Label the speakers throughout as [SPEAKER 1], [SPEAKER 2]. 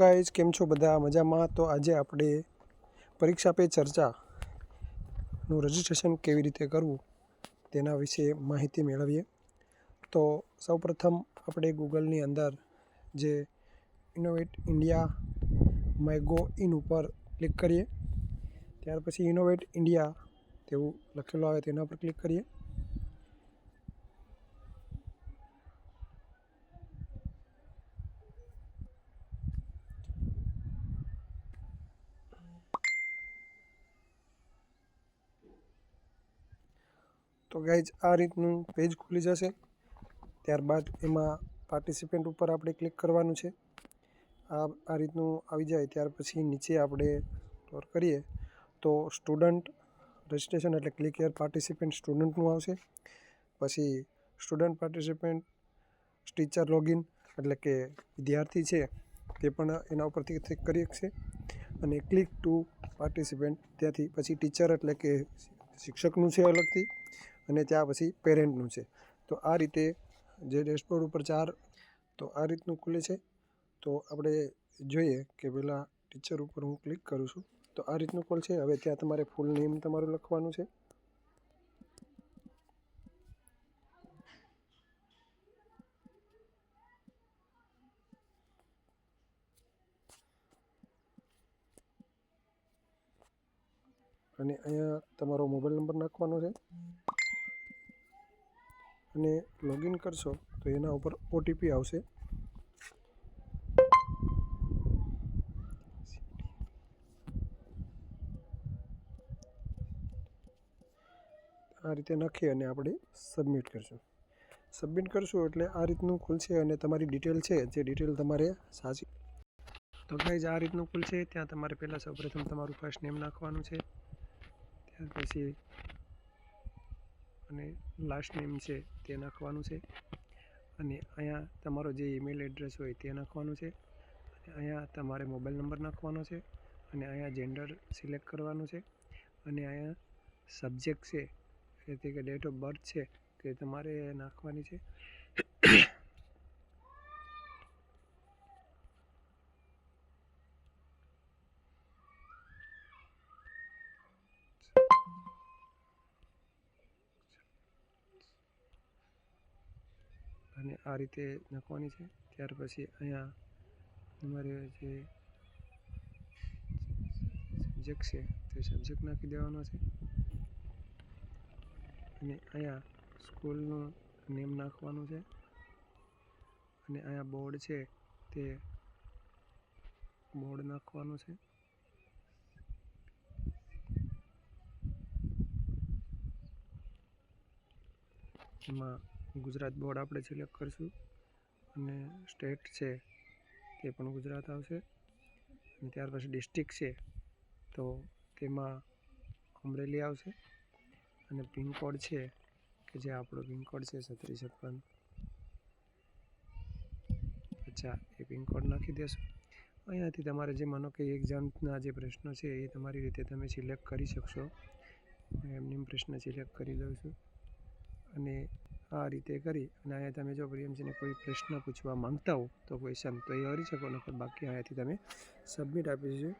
[SPEAKER 1] Guys, કેમ છો બધા? મજામાં? તો આજે આપણે પરીક્ષા પે ચર્ચાનું રજિસ્ટ્રેશન કેવી રીતે કરવું તેના વિશે માહિતી મેળવીએ. તો સૌપ્રથમ આપણે ગૂગલની અંદર જે ઇનોવેટ ઇન્ડિયા માયગો ઇન ઉપર ક્લિક કરીએ. ત્યાર પછી ઇનોવેટ ઇન્ડિયા તેવું લખેલું આવે તેના પર ક્લિક કરીએ. તો ગાઈજ આ રીતનું પેજ ખુલી જશે. ત્યારબાદ એમાં પાર્ટિસિપેન્ટ ઉપર આપણે ક્લિક કરવાનું છે. આ આ રીતનું આવી જાય. ત્યાર પછી નીચે આપણે સ્ટોર કરીએ. તો સ્ટુડન્ટ રજિસ્ટ્રેશન એટલે ક્લિક યર પાર્ટિસિપેન્ટ સ્ટુડન્ટનું આવશે. પછી સ્ટુડન્ટ પાર્ટિસિપેન્ટ ટીચર લોગિન એટલે કે વિદ્યાર્થી છે, તે પણ એના ઉપરથી ક્લિક કરી શકશે. અને ક્લિક ટુ પાર્ટિસિપેન્ટ ત્યાંથી પછી ટીચર એટલે કે શિક્ષકનું છે અલગથી અને ત્યાં પછી પેરેન્ટનું છે. તો આ રીતે જે ડેશબોર્ડ ઉપર ચાર તો આ રીતનું ખુલે છે. તો આપણે જોઈએ કે પહેલાં ટીચર ઉપર હું ક્લિક કરું છું. તો આ રીતનું કોલ છે. હવે ત્યાં તમારે ફૂલ નેમ તમારું લખવાનું છે. અને અહીંયા તમારો મોબાઈલ નંબર નાખવાનો છે. અને લોગિન કરશો તો એના ઉપર ઓટીપી આવશે. આ રીતે નાખી અને આપણે સબમિટ કરશું. સબમિટ કરશું એટલે આ રીતનું ખુલશે અને તમારી ડિટેલ છે, જે ડિટેલ તમારે સાચી તો ગાઈઝ આ રીતનું ખુલશે. ત્યાં તમારે પહેલાં સૌપ્રથમ તમારું ફર્સ્ટ નેમ નાખવાનું છે. પછી અને લાસ્ટ નેમ છે તે નાખવાનું છે. અને અહીંયા તમારો જે ઈમેલ એડ્રેસ હોય તે નાખવાનું છે. અને અહીંયા તમારે મોબાઈલ નંબર નાખવાનો છે. અને અહીંયા જેન્ડર સિલેક્ટ કરવાનું છે. અને અહીંયા સબ્જેક્ટ છે, એટલે કે ડેટ ઓફ બર્થ છે તે તમારે નાખવાની છે. અને આ રીતે નાખવાની છે. ત્યાર પછી અહીંયા તમારે જે સબ્જેક્ટ છે તે સબ્જેક્ટ નાખી દેવાનો છે. અને અહીંયા સ્કૂલનું નેમ નાખવાનું છે. અને અહીંયા બોર્ડ છે તે બોર્ડ નાખવાનું છે. એમાં ગુજરાત બોર્ડ આપણે સિલેક્ટ કરીશું. અને સ્ટેટ છે તે પણ ગુજરાત આવશે. અને ત્યાર પછી ડિસ્ટ્રિક્ટ છે તો તેમાં અમરેલી આવશે. અને પિનકોડ છે કે જે આપણો પિનકોડ છે છત્રીસ છપ્પન અચ્છા, એ પિનકોડ નાખી દેશો. અહીંયાથી તમારે જે માનો કે એક્ઝામના જે પ્રશ્નો છે એ તમારી રીતે તમે સિલેક્ટ કરી શકશો. એમની પ્રશ્ન સિલેક્ટ કરી દઉં છું. અને આ રીતે કરી અને અહીંયા તમે જો પ્રિયમજીને કોઈ પ્રશ્ન પૂછવા માંગતા હો, તો ક્વેશ્ચન તો એ કરી શકો, નકર બાકી અહીંયાથી તમે સબમિટ આપી દેજો.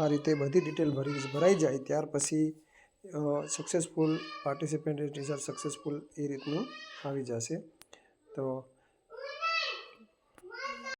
[SPEAKER 1] આ રીતે બધી ડિટેલ ભરી ભરાઈ જાય, ત્યાર પછી સક્સેસફુલ પાર્ટિસિપેન્ટ રિઝલ્ટ સક્સેસફુલ એ રીતનું આવી જશે. તો